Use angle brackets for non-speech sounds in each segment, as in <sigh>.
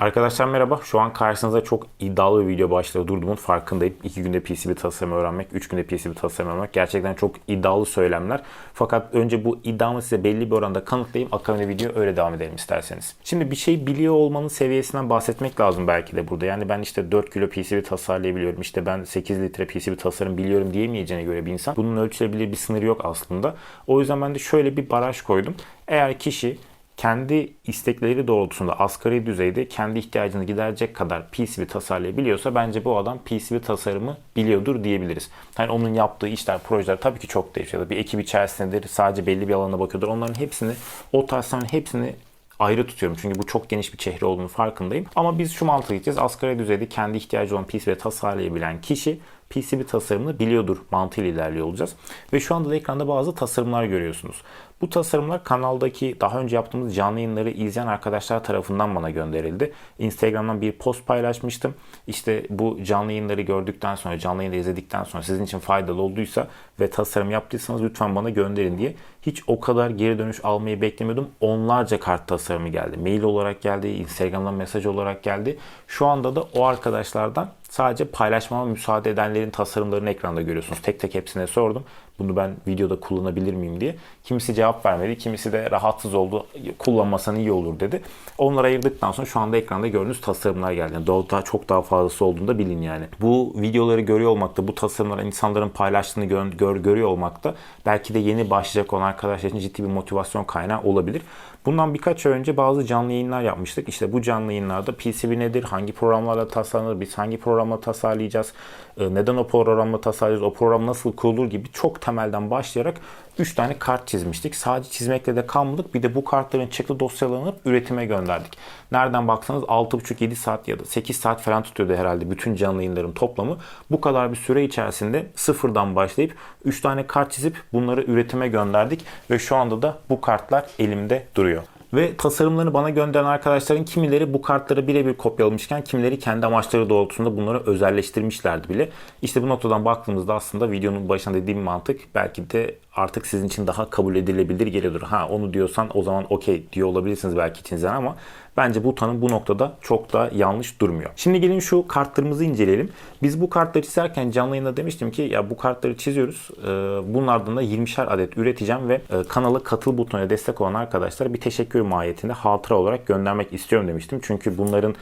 Arkadaşlar merhaba. Şu an karşınıza çok iddialı bir video başlığı durdumun farkındayım. 2 günde PCB tasarımı öğrenmek, 3 günde PCB tasarımı öğrenmek gerçekten çok iddialı söylemler. Fakat önce bu iddiamı size belli bir oranda kanıtlayayım. Akabinde video öyle devam edelim isterseniz. Şimdi bir şey biliyor olmanın seviyesinden bahsetmek lazım belki de burada. Yani ben işte 4 kilo PCB tasarlayabiliyorum. İşte ben 8 litre PCB tasarım biliyorum diyemeyeceğine göre bir insan. Bunun ölçülebilir bir sınırı yok aslında. O yüzden ben de şöyle bir baraj koydum. Eğer kişi kendi istekleri doğrultusunda asgari düzeyde kendi ihtiyacını giderecek kadar PCB tasarlayabiliyorsa bence bu adam PCB tasarımı biliyordur diyebiliriz. Yani onun yaptığı işler, projeler tabii ki çok değişiyor. Bir ekip içerisindedir, sadece belli bir alana bakıyordur. Onların hepsini, o tasarımın hepsini ayrı tutuyorum. Çünkü bu çok geniş bir çehre olduğunu farkındayım. Ama biz şu mantığa gideceğiz. Asgari düzeyde kendi ihtiyacı olan PCB tasarlayabilen kişi PCB tasarımını biliyordur mantığıyla ilerliyor olacağız. Ve şu anda da ekranda bazı tasarımlar görüyorsunuz. Bu tasarımlar kanaldaki daha önce yaptığımız canlı yayınları izleyen arkadaşlar tarafından bana gönderildi. Instagram'dan bir post paylaşmıştım. İşte bu canlı yayınları gördükten sonra, canlı yayını izledikten sonra sizin için faydalı olduysa ve tasarım yaptıysanız lütfen bana gönderin diye. Hiç o kadar geri dönüş almayı beklemiyordum. Onlarca kart tasarımı geldi. Mail olarak geldi, Instagram'dan mesaj olarak geldi. Şu anda da o arkadaşlardan sadece paylaşmama müsaade edenlerin tasarımlarını ekranda görüyorsunuz. Tek tek hepsine sordum. Bunu ben videoda kullanabilir miyim diye. Kimisi cevap vermedi, kimisi de rahatsız oldu. Kullanmasan iyi olur dedi. Onları ayırdıktan sonra şu anda ekranda gördüğünüz tasarımlar geldi. Yani daha çok daha fazlası olduğunu da bilin yani. Bu videoları görüyor olmakta, bu tasarımları insanların paylaştığını gör, gör, görüyor olmakta belki de yeni başlayacak olan arkadaşlar için ciddi bir motivasyon kaynağı olabilir. Bundan birkaç ay önce bazı canlı yayınlar yapmıştık. İşte bu canlı yayınlarda PCB nedir, hangi programlarla tasarlanır, biz hangi programla tasarlayacağız, e, neden o programla tasarlayacağız, o program nasıl kurulur gibi çok temelden başlayarak 3 tane kart çizmiştik. Sadece çizmekle de kalmadık. Bir de bu kartların çıktı dosyalanıp üretime gönderdik. Nereden baksanız 6,5-7 saat ya da 8 saat falan tutuyordu herhalde bütün canlı yayınların toplamı. Bu kadar bir süre içerisinde sıfırdan başlayıp 3 tane kart çizip bunları üretime gönderdik. Ve şu anda da bu kartlar elimde duruyor. Ve tasarımlarını bana gönderen arkadaşların kimileri bu kartları birebir kopyalamışken kimileri kendi amaçları doğrultusunda bunları özelleştirmişlerdi bile. İşte bu noktadan baktığımızda aslında videonun başında dediğim mantık belki de artık sizin için daha kabul edilebilir geliyordur. Ha onu diyorsan o zaman okey diyor olabilirsiniz belki içinizden ama bence bu tanım bu noktada çok da yanlış durmuyor. Şimdi gelin şu kartlarımızı inceleyelim. Biz bu kartları çizerken canlı yayında demiştim ki ya bu kartları çiziyoruz. Ee, bunlardan da 20'şer adet üreteceğim ve e, kanala katıl butonuna destek olan arkadaşlara bir teşekkür mahiyetinde hatıra olarak göndermek istiyorum demiştim. Çünkü bunların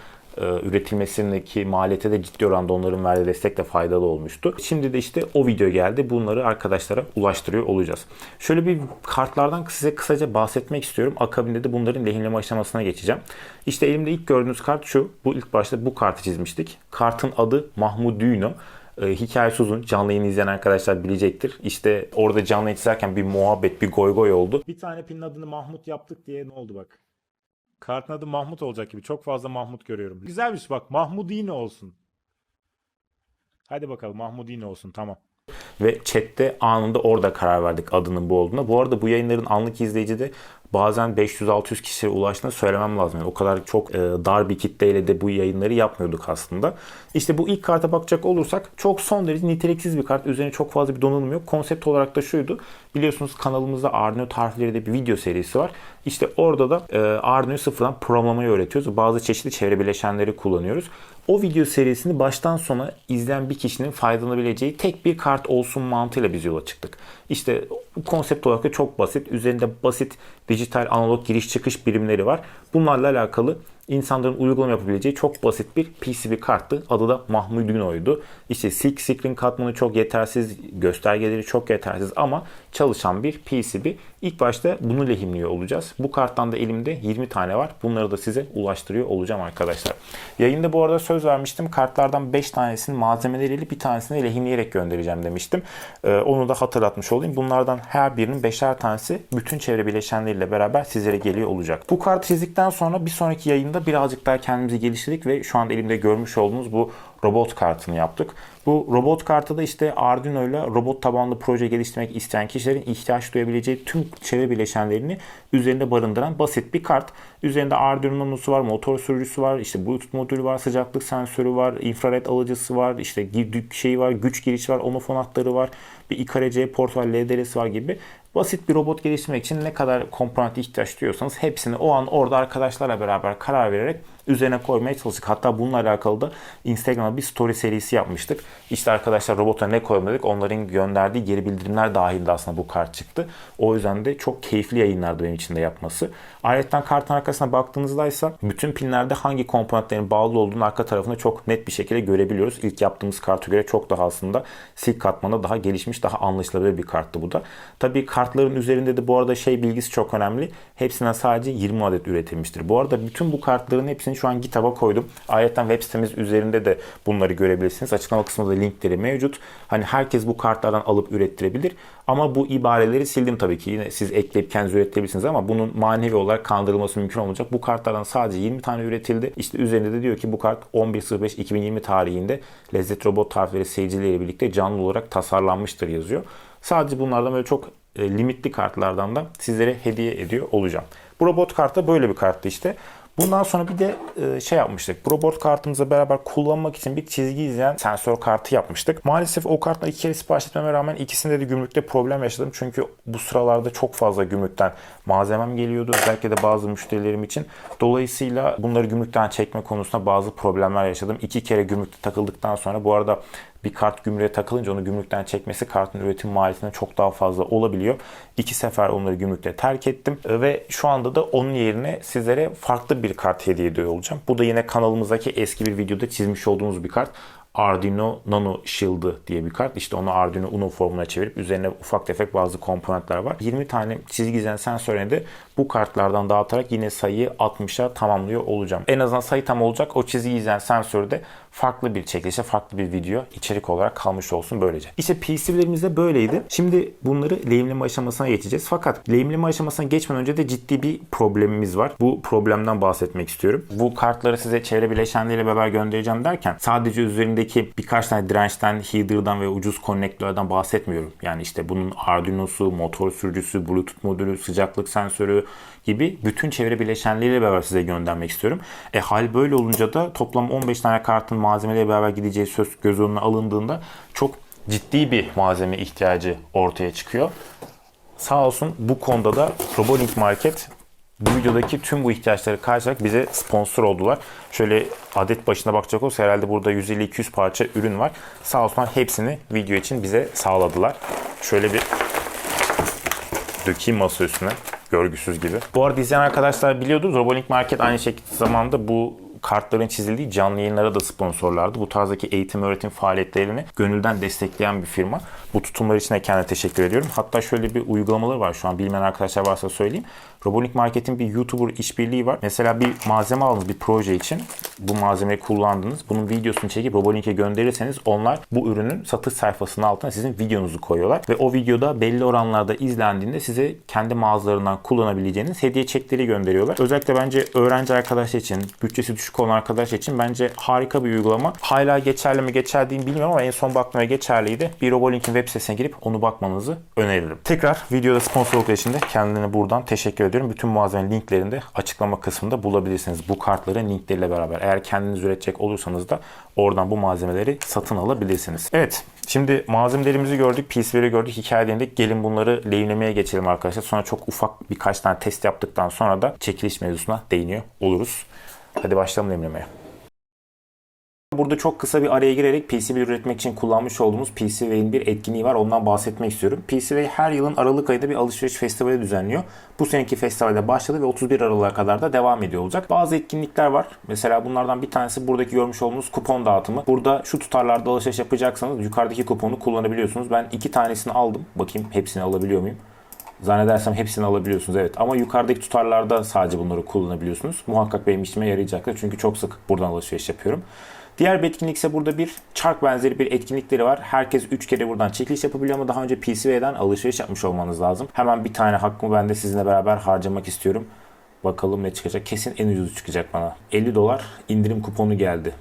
üretilmesindeki maliyete de ciddi oranda onların verdiği destek de faydalı olmuştu. Şimdi de işte o video geldi. Bunları arkadaşlara ulaştırıyor olacağız. Şöyle bir kartlardan size kısaca bahsetmek istiyorum. Akabinde de bunların lehimleme aşamasına geçeceğim. İşte elimde ilk gördüğünüz kart şu. Bu ilk başta bu kartı çizmiştik. Kartın adı Mahmudino. E, hikayesi uzun. Canlı yayını izleyen arkadaşlar bilecektir. İşte orada canlı yayın bir muhabbet, bir goy goy oldu. Bir tane pinin adını Mahmut yaptık diye ne oldu bak. Kartın adı Mahmut olacak gibi. Çok fazla Mahmut görüyorum. Güzelmiş bak. Mahmudine olsun. Hadi bakalım Mahmudine olsun tamam. Ve chatte anında orada karar verdik adının bu olduğuna. Bu arada bu yayınların anlık izleyici de bazen 500-600 kişiye ulaştığını söylemem lazım. Yani o kadar çok e, dar bir kitleyle de bu yayınları yapmıyorduk aslında. İşte bu ilk karta bakacak olursak çok son derece niteliksiz bir kart. Üzerine çok fazla bir donanım yok. Konsept olarak da şuydu. Biliyorsunuz kanalımızda Arduino tarifleri de bir video serisi var. İşte orada da e, Arduino'yu sıfırdan programlamayı öğretiyoruz. Bazı çeşitli çevre bileşenleri kullanıyoruz. O video serisini baştan sona izleyen bir kişinin faydalanabileceği tek bir kart olsun mantığıyla biz yola çıktık. İşte konsept olarak da çok basit. Üzerinde basit dijital analog giriş çıkış birimleri var. Bunlarla alakalı insanların uygulama yapabileceği çok basit bir PCB karttı. Adı da Mahmudino'ydu. İşte silk screen katmanı çok yetersiz, göstergeleri çok yetersiz ama çalışan bir PCB. İlk başta bunu lehimliyor olacağız. Bu karttan da elimde 20 tane var. Bunları da size ulaştırıyor olacağım arkadaşlar. Yayında bu arada söz vermiştim. Kartlardan 5 tanesini malzemeleriyle bir tanesini lehimleyerek göndereceğim demiştim. Ee, onu da hatırlatmış olayım. Bunlardan her birinin 5'er tanesi bütün çevre bileşenleriyle beraber sizlere geliyor olacak. Bu kartı çizdikten sonra bir sonraki yayında birazcık daha kendimizi geliştirdik ve şu anda elimde görmüş olduğunuz bu robot kartını yaptık. Bu robot kartı da işte Arduino ile robot tabanlı proje geliştirmek isteyen kişilerin ihtiyaç duyabileceği tüm çevre bileşenlerini üzerinde barındıran basit bir kart. Üzerinde Arduino Nano'su var, motor sürücüsü var, işte Bluetooth modülü var, sıcaklık sensörü var, infrared alıcısı var, işte şey var, güç girişi var, onofon hatları var, bir IKRC port var, LDR'si var gibi basit bir robot geliştirmek için ne kadar komponent ihtiyaç duyuyorsanız hepsini o an orada arkadaşlarla beraber karar vererek üzerine koymaya çalıştık. Hatta bununla alakalı da Instagram'a bir story serisi yapmıştık. İşte arkadaşlar robota ne koyalım dedik. Onların gönderdiği geri bildirimler dahilinde aslında bu kart çıktı. O yüzden de çok keyifli yayınlardı benim için de yapması. Ayrıca kartın arkasına baktığınızda ise bütün pinlerde hangi komponentlerin bağlı olduğunu arka tarafında çok net bir şekilde görebiliyoruz. İlk yaptığımız karta göre çok daha aslında silk katmanı daha gelişmiş, daha anlaşılabilir bir karttı bu da. Tabii kartların üzerinde de bu arada şey bilgisi çok önemli. Hepsinden sadece 20 adet üretilmiştir. Bu arada bütün bu kartların hepsini şu an GitHub'a koydum. Ayrıca web sitemiz üzerinde de bunları görebilirsiniz. Açıklama kısmında linkleri mevcut. Hani herkes bu kartlardan alıp ürettirebilir. Ama bu ibareleri sildim tabii ki. Yine siz ekleyip kendiniz üretebilirsiniz ama bunun manevi olarak kandırılması mümkün olmayacak. Bu kartlardan sadece 20 tane üretildi. İşte üzerinde de diyor ki bu kart 11.05.2020 tarihinde Lezzet Robot tarifleri seyircileriyle birlikte canlı olarak tasarlanmıştır yazıyor. Sadece bunlardan böyle çok e, limitli kartlardan da sizlere hediye ediyor olacağım. Bu robot kartı böyle bir karttı işte. Bundan sonra bir de e, şey yapmıştık. Robot kartımızla beraber kullanmak için bir çizgi izleyen sensör kartı yapmıştık. Maalesef o kartla iki kere sipariş etmeme rağmen ikisinde de gümrükte problem yaşadım. Çünkü bu sıralarda çok fazla gümrükten malzemem geliyordu. Özellikle de bazı müşterilerim için. Dolayısıyla bunları gümrükten çekme konusunda bazı problemler yaşadım. İki kere gümrükte takıldıktan sonra bu arada bir kart gümrüğe takılınca onu gümrükten çekmesi kartın üretim maliyetinden çok daha fazla olabiliyor. İki sefer onları gümrükte terk ettim ve şu anda da onun yerine sizlere farklı bir kart hediye ediyor olacağım. Bu da yine kanalımızdaki eski bir videoda çizmiş olduğumuz bir kart. Arduino Nano Shield'ı diye bir kart. İşte onu Arduino Uno formuna çevirip üzerine ufak tefek bazı komponentler var. 20 tane çizgi izleyen sensörüne de bu kartlardan dağıtarak yine sayıyı 60'a tamamlıyor olacağım. En azından sayı tam olacak. O çizgi izleyen sensörü de farklı bir çekilişe, farklı bir video içerik olarak kalmış olsun böylece. İşte PCB'lerimiz de böyleydi. Şimdi bunları lehimleme aşamasına geçeceğiz. Fakat lehimleme aşamasına geçmeden önce de ciddi bir problemimiz var. Bu problemden bahsetmek istiyorum. Bu kartları size çevre bileşenleriyle beraber göndereceğim derken sadece üzerindeki birkaç tane dirençten, header'dan ve ucuz konnektörlerden bahsetmiyorum. Yani işte bunun Arduino'su, motor sürücüsü, Bluetooth modülü, sıcaklık sensörü gibi bütün çevre bileşenleriyle beraber size göndermek istiyorum. E hal böyle olunca da toplam 15 tane kartın malzemeleri beraber gideceği söz göz önüne alındığında çok ciddi bir malzeme ihtiyacı ortaya çıkıyor. Sağ olsun bu konuda da Robolink Market bu videodaki tüm bu ihtiyaçları karşılayarak bize sponsor oldular. Şöyle adet başına bakacak olursa herhalde burada 150-200 parça ürün var. Sağ olsunlar hepsini video için bize sağladılar. Şöyle bir dökeyim masa üstüne görgüsüz gibi. Bu arada izleyen arkadaşlar biliyordur. Robolink Market aynı şekilde zamanda bu kartların çizildiği canlı yayınlara da sponsorlardı. Bu tarzdaki eğitim öğretim faaliyetlerini gönülden destekleyen bir firma. Bu tutumlar için de kendine teşekkür ediyorum. Hatta şöyle bir uygulamaları var şu an bilmeyen arkadaşlar varsa söyleyeyim. Robonik Market'in bir YouTuber işbirliği var. Mesela bir malzeme aldınız bir proje için. Bu malzemeyi kullandınız. Bunun videosunu çekip Robolink'e gönderirseniz onlar bu ürünün satış sayfasının altına sizin videonuzu koyuyorlar. Ve o videoda belli oranlarda izlendiğinde size kendi mağazalarından kullanabileceğiniz hediye çekleri gönderiyorlar. Özellikle bence öğrenci arkadaşlar için, bütçesi düşük olan arkadaşlar için bence harika bir uygulama. Hala geçerli mi geçerli değil mi bilmiyorum ama en son baktığımda geçerliydi. Bir Robolink'in web sitesine girip onu bakmanızı öneririm. Tekrar videoda sponsorluk için de kendilerine buradan teşekkür ediyorum. Bütün malzeme linklerini de açıklama kısmında bulabilirsiniz. Bu kartların linkleriyle beraber. Eğer kendiniz üretecek olursanız da oradan bu malzemeleri satın alabilirsiniz. Evet. Şimdi malzemelerimizi gördük, PCB'leri gördük, hikaye dinledik. Gelin bunları lehimlemeye geçelim arkadaşlar. Sonra çok ufak birkaç tane test yaptıktan sonra da çekiliş mevzusuna değiniyor oluruz. Hadi başlayalım lehimlemeye. Burada çok kısa bir araya girerek PCB üretmek için kullanmış olduğumuz PCB'in bir etkinliği var. Ondan bahsetmek istiyorum. PCB her yılın Aralık ayında bir alışveriş festivali düzenliyor. Bu seneki festivalde başladı ve 31 Aralık'a kadar da devam ediyor olacak. Bazı etkinlikler var. Mesela bunlardan bir tanesi buradaki görmüş olduğunuz kupon dağıtımı. Burada şu tutarlarda alışveriş yapacaksanız yukarıdaki kuponu kullanabiliyorsunuz. Ben iki tanesini aldım. Bakayım hepsini alabiliyor muyum? Zannedersem hepsini alabiliyorsunuz evet. Ama yukarıdaki tutarlarda sadece bunları kullanabiliyorsunuz. Muhakkak benim işime yarayacaktır. Çünkü çok sık buradan alışveriş yapıyorum. Diğer bir etkinlik ise burada bir çark benzeri bir etkinlikleri var. Herkes 3 kere buradan çekiliş yapabiliyor ama daha önce PCB'den alışveriş yapmış olmanız lazım. Hemen bir tane hakkımı ben de sizinle beraber harcamak istiyorum. Bakalım ne çıkacak. Kesin en ucuzu çıkacak bana. 50 dolar indirim kuponu geldi.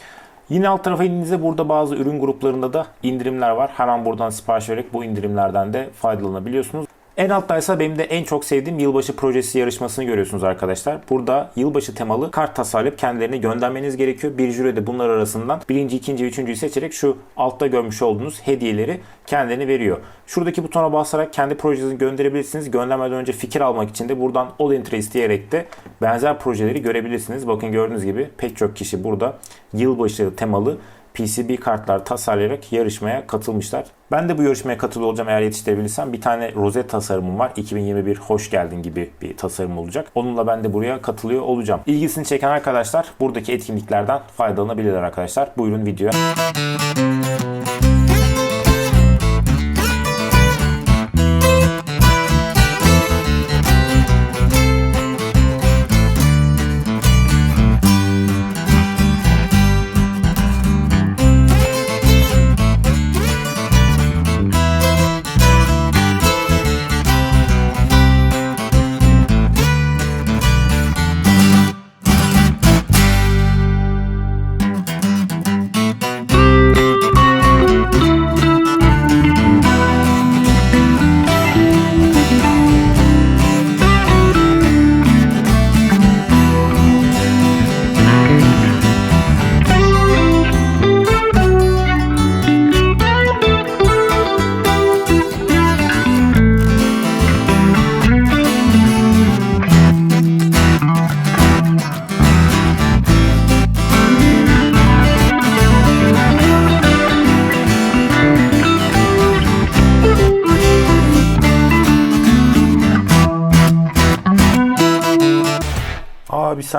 Yine alt tarafa indiğinizde burada bazı ürün gruplarında da indirimler var. Hemen buradan sipariş vererek bu indirimlerden de faydalanabiliyorsunuz. En alttaysa benim de en çok sevdiğim yılbaşı projesi yarışmasını görüyorsunuz arkadaşlar. Burada yılbaşı temalı kart tasarlayıp kendilerini göndermeniz gerekiyor. Bir jüri de bunlar arasından birinci, ikinci, üçüncüyü seçerek şu altta görmüş olduğunuz hediyeleri kendilerine veriyor. Şuradaki butona basarak kendi projenizi gönderebilirsiniz. Göndermeden önce fikir almak için de buradan All Interest diyerek de benzer projeleri görebilirsiniz. Bakın gördüğünüz gibi pek çok kişi burada yılbaşı temalı PCB kartlar tasarlayarak yarışmaya katılmışlar. Ben de bu yarışmaya katılıyor olacağım eğer yetiştirebilirsem. Bir tane rozet tasarımım var. 2021 hoş geldin gibi bir tasarım olacak. Onunla ben de buraya katılıyor olacağım. İlgisini çeken arkadaşlar buradaki etkinliklerden faydalanabilirler arkadaşlar. Buyurun videoya.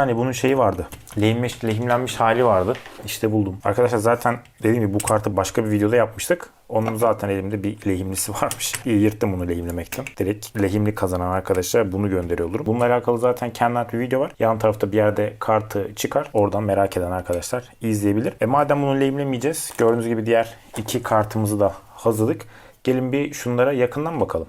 Saniye bunun şeyi vardı. Lehimlemiş, lehimlenmiş hali vardı. İşte buldum. Arkadaşlar zaten dediğim gibi bu kartı başka bir videoda yapmıştık. Onun zaten elimde bir lehimlisi <laughs> varmış. Yırttım bunu lehimlemekten. Direkt lehimli kazanan arkadaşlar bunu gönderiyor olurum. Bununla alakalı zaten kendi bir video var. Yan tarafta bir yerde kartı çıkar. Oradan merak eden arkadaşlar izleyebilir. E madem bunu lehimlemeyeceğiz. Gördüğünüz gibi diğer iki kartımızı da hazırladık. Gelin bir şunlara yakından bakalım.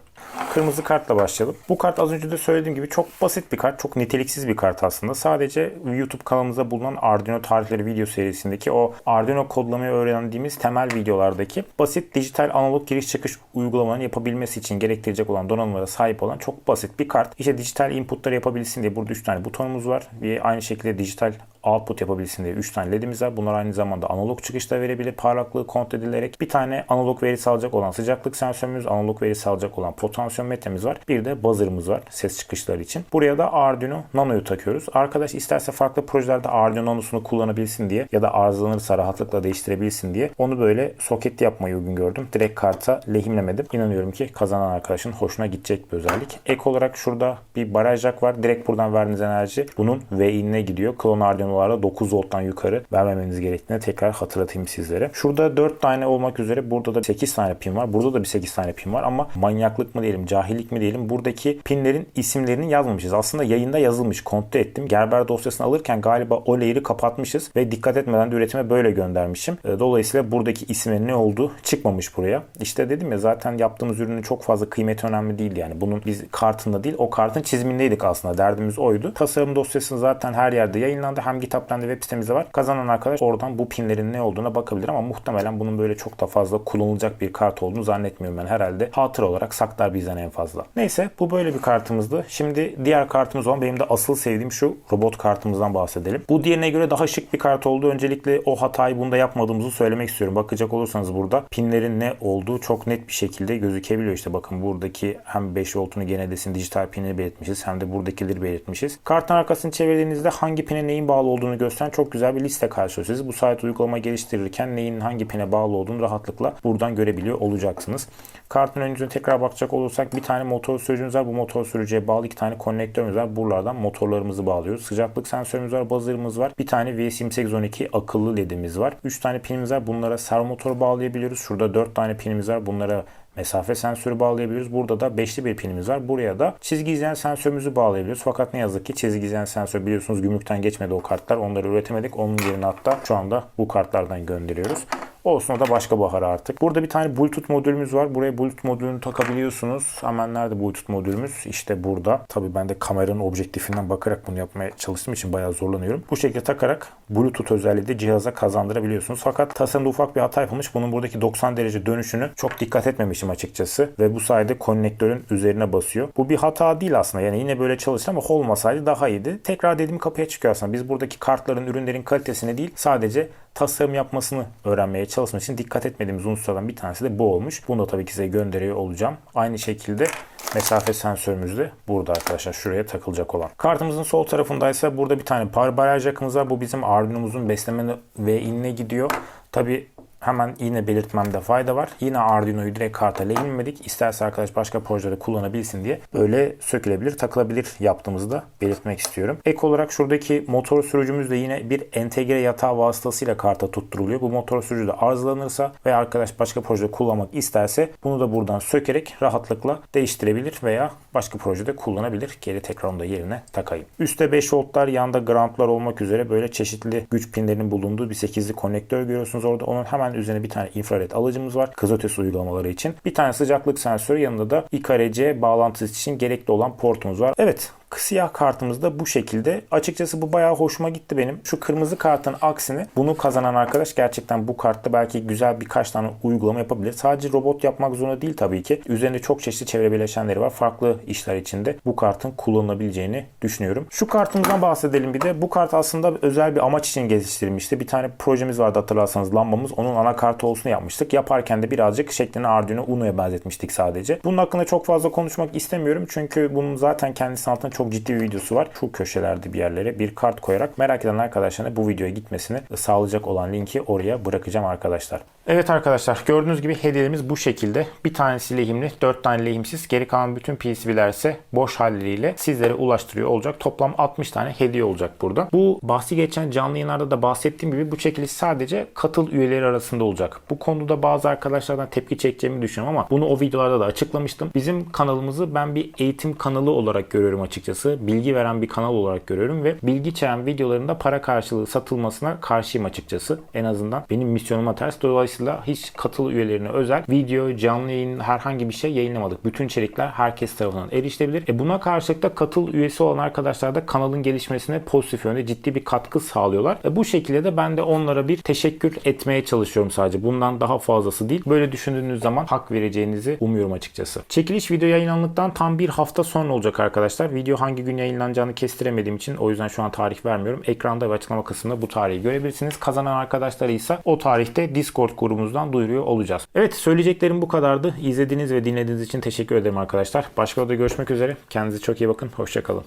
Kırmızı kartla başlayalım. Bu kart az önce de söylediğim gibi çok basit bir kart. Çok niteliksiz bir kart aslında. Sadece YouTube kanalımızda bulunan Arduino tarihleri video serisindeki o Arduino kodlamayı öğrendiğimiz temel videolardaki basit dijital analog giriş çıkış uygulamalarını yapabilmesi için gerektirecek olan donanımlara sahip olan çok basit bir kart. İşte dijital inputları yapabilsin diye burada 3 tane butonumuz var. Bir aynı şekilde dijital output yapabilsin diye 3 tane ledimiz var. Bunlar aynı zamanda analog çıkışta verebilir. Parlaklığı kontrol edilerek bir tane analog veri sağlayacak olan sıcaklık sensörümüz, analog veri sağlayacak olan potansiyometremiz var. Bir de buzzer'ımız var ses çıkışları için. Buraya da Arduino Nano'yu takıyoruz. Arkadaş isterse farklı projelerde Arduino Nano'sunu kullanabilsin diye ya da arızalanırsa rahatlıkla değiştirebilsin diye onu böyle soketli yapmayı uygun gördüm. Direkt karta lehimlemedim. İnanıyorum ki kazanan arkadaşın hoşuna gidecek bir özellik. Ek olarak şurada bir baraj jack var. Direkt buradan verdiğiniz enerji bunun V'inine gidiyor. Klon Arduino'larda 9 volttan yukarı vermemeniz gerektiğini tekrar hatırlatayım sizlere. Şurada 4 tane olmak üzere burada da 8 tane pin var. Burada da bir 8 tane pin var ama manyaklık mı diyelim, cahillik mi diyelim buradaki pinlerin isimlerini yazmamışız. Aslında yayında yazılmış. Kontrol ettim. Gerber dosyasını alırken galiba o layer'ı kapatmışız ve dikkat etmeden de üretime böyle göndermişim. E, Dolayısıyla buradaki ismin ne olduğu çıkmamış buraya. İşte dedim ya zaten yaptığımız ürünün çok fazla kıymeti önemli değil yani. Bunun biz kartında değil o kartın çizimindeydik aslında. Derdimiz oydu. Tasarım dosyası zaten her yerde yayınlandı. Hem GitHub'dan da web sitemizde var. Kazanan arkadaş oradan bu pinlerin ne olduğuna bakabilir ama muhtemelen bunun böyle çok da fazla kullanılacak bir kart olduğunu zannetmiyorum ben herhalde. Hatıra olarak saklar bizden en fazla. Neyse bu böyle bir kartımızdı. Şimdi diğer kartımız olan benim de asıl sevdiğim şu robot kartımızdan bahsedelim. Bu diğerine göre daha şık bir kart oldu. Öncelikle o hatayı bunda yapmadığımızı söylemek istiyorum. Bakacak olursanız burada pinlerin ne olduğu çok net bir şekilde gözükebiliyor. İşte bakın buradaki hem 5 voltunu genedesin dijital pinini belirtmişiz hem de buradakileri belirtmişiz. Kartın arkasını çevirdiğinizde hangi pine neyin bağlı olduğunu gösteren çok güzel bir liste karşılıyor sizi. Bu sayet uygulama geliştirirken neyin hangi pine bağlı olduğunu rahatlıkla buradan görebiliyor olacaksınız. Kartın ön yüzüne tekrar bakacak olursak bir tane motor sürücümüz var. Bu motor sürücüye bağlı iki tane konnektörümüz var. Buralardan motorlarımızı bağlıyoruz. Sıcaklık sensörümüz var. Buzzer'ımız var. Bir tane VS2812 akıllı ledimiz var. 3 tane pinimiz var. Bunlara servo motoru bağlayabiliyoruz. Şurada 4 tane pinimiz var. Bunlara mesafe sensörü bağlayabiliyoruz. Burada da beşli bir pinimiz var. Buraya da çizgi izleyen sensörümüzü bağlayabiliyoruz. Fakat ne yazık ki çizgi izleyen sensör biliyorsunuz gümrükten geçmedi o kartlar. Onları üretemedik. Onun yerine hatta şu anda bu kartlardan gönderiyoruz. Olsun o da başka bahar artık. Burada bir tane Bluetooth modülümüz var. Buraya Bluetooth modülünü takabiliyorsunuz. Hemen nerede Bluetooth modülümüz? İşte burada. Tabii ben de kameranın objektifinden bakarak bunu yapmaya çalıştığım için bayağı zorlanıyorum. Bu şekilde takarak Bluetooth özelliği de cihaza kazandırabiliyorsunuz. Fakat tasarımda ufak bir hata yapılmış. Bunun buradaki 90 derece dönüşünü çok dikkat etmemişim açıkçası. Ve bu sayede konnektörün üzerine basıyor. Bu bir hata değil aslında. Yani yine böyle çalıştı ama olmasaydı daha iyiydi. Tekrar dediğim kapıya çıkıyor aslında. Biz buradaki kartların, ürünlerin kalitesini değil sadece tasarım yapmasını öğrenmeye çalışmak için dikkat etmediğimiz unsurlardan bir tanesi de bu olmuş. Bunu da tabii ki size gönderiyor olacağım. Aynı şekilde mesafe sensörümüz de burada arkadaşlar şuraya takılacak olan. Kartımızın sol tarafındaysa burada bir tane power baraj var. Bu bizim Arduino'muzun besleme ve inine gidiyor. Tabii hemen yine belirtmemde fayda var. Yine Arduino'yu direkt karta lehimlemedik. İsterse arkadaş başka projede kullanabilsin diye böyle sökülebilir, takılabilir yaptığımızı da belirtmek istiyorum. Ek olarak şuradaki motor sürücümüz de yine bir entegre yatağı vasıtasıyla karta tutturuluyor. Bu motor sürücü de arızalanırsa veya arkadaş başka projede kullanmak isterse bunu da buradan sökerek rahatlıkla değiştirebilir veya başka projede kullanabilir. Geri tekrar onu da yerine takayım. Üstte 5 voltlar, yanda groundlar olmak üzere böyle çeşitli güç pinlerinin bulunduğu bir 8'li konnektör görüyorsunuz orada. Onun hemen üzerine bir tane infrared alıcımız var. Kızılötesi uygulamaları için. Bir tane sıcaklık sensörü yanında da IKRC bağlantısı için gerekli olan portumuz var. Evet siyah kartımız da bu şekilde. Açıkçası bu bayağı hoşuma gitti benim. Şu kırmızı kartın aksine bunu kazanan arkadaş gerçekten bu kartta belki güzel birkaç tane uygulama yapabilir. Sadece robot yapmak zorunda değil tabii ki. Üzerinde çok çeşitli çevre bileşenleri var. Farklı işler içinde bu kartın kullanılabileceğini düşünüyorum. Şu kartımızdan bahsedelim bir de. Bu kart aslında özel bir amaç için geliştirilmişti. Bir tane projemiz vardı hatırlarsanız lambamız. Onun anakartı olsun yapmıştık. Yaparken de birazcık şeklini Arduino Uno'ya benzetmiştik sadece. Bunun hakkında çok fazla konuşmak istemiyorum. Çünkü bunun zaten kendisi altında çok ciddi bir videosu var. Şu köşelerde bir yerlere bir kart koyarak merak eden arkadaşlarına bu videoya gitmesini sağlayacak olan linki oraya bırakacağım arkadaşlar. Evet arkadaşlar gördüğünüz gibi hediyelerimiz bu şekilde. Bir tanesi lehimli, 4 tane lehimsiz. Geri kalan bütün PCB'ler ise boş halleriyle sizlere ulaştırıyor olacak. Toplam 60 tane hediye olacak burada. Bu bahsi geçen canlı yayınlarda da bahsettiğim gibi bu çekiliş sadece katıl üyeleri arasında olacak. Bu konuda bazı arkadaşlardan tepki çekeceğimi düşünüyorum ama bunu o videolarda da açıklamıştım. Bizim kanalımızı ben bir eğitim kanalı olarak görüyorum açıkçası. Bilgi veren bir kanal olarak görüyorum ve bilgi içeren videolarında para karşılığı satılmasına karşıyım açıkçası. En azından benim misyonuma ters. Dolayısıyla hiç katıl üyelerine özel video, canlı yayın herhangi bir şey yayınlamadık. Bütün içerikler herkes tarafından erişilebilir. E buna karşılık da katıl üyesi olan arkadaşlar da kanalın gelişmesine pozitif yönde ciddi bir katkı sağlıyorlar. E bu şekilde de ben de onlara bir teşekkür etmeye çalışıyorum sadece. Bundan daha fazlası değil. Böyle düşündüğünüz zaman hak vereceğinizi umuyorum açıkçası. Çekiliş video yayınlandıktan tam bir hafta sonra olacak arkadaşlar. Video hangi gün yayınlanacağını kestiremediğim için o yüzden şu an tarih vermiyorum. Ekranda ve açıklama kısmında bu tarihi görebilirsiniz. Kazanan arkadaşlar ise o tarihte Discord grubumuzdan duyuruyor olacağız. Evet söyleyeceklerim bu kadardı. İzlediğiniz ve dinlediğiniz için teşekkür ederim arkadaşlar. Başka videoda görüşmek üzere. Kendinize çok iyi bakın. Hoşçakalın.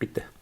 Bitti.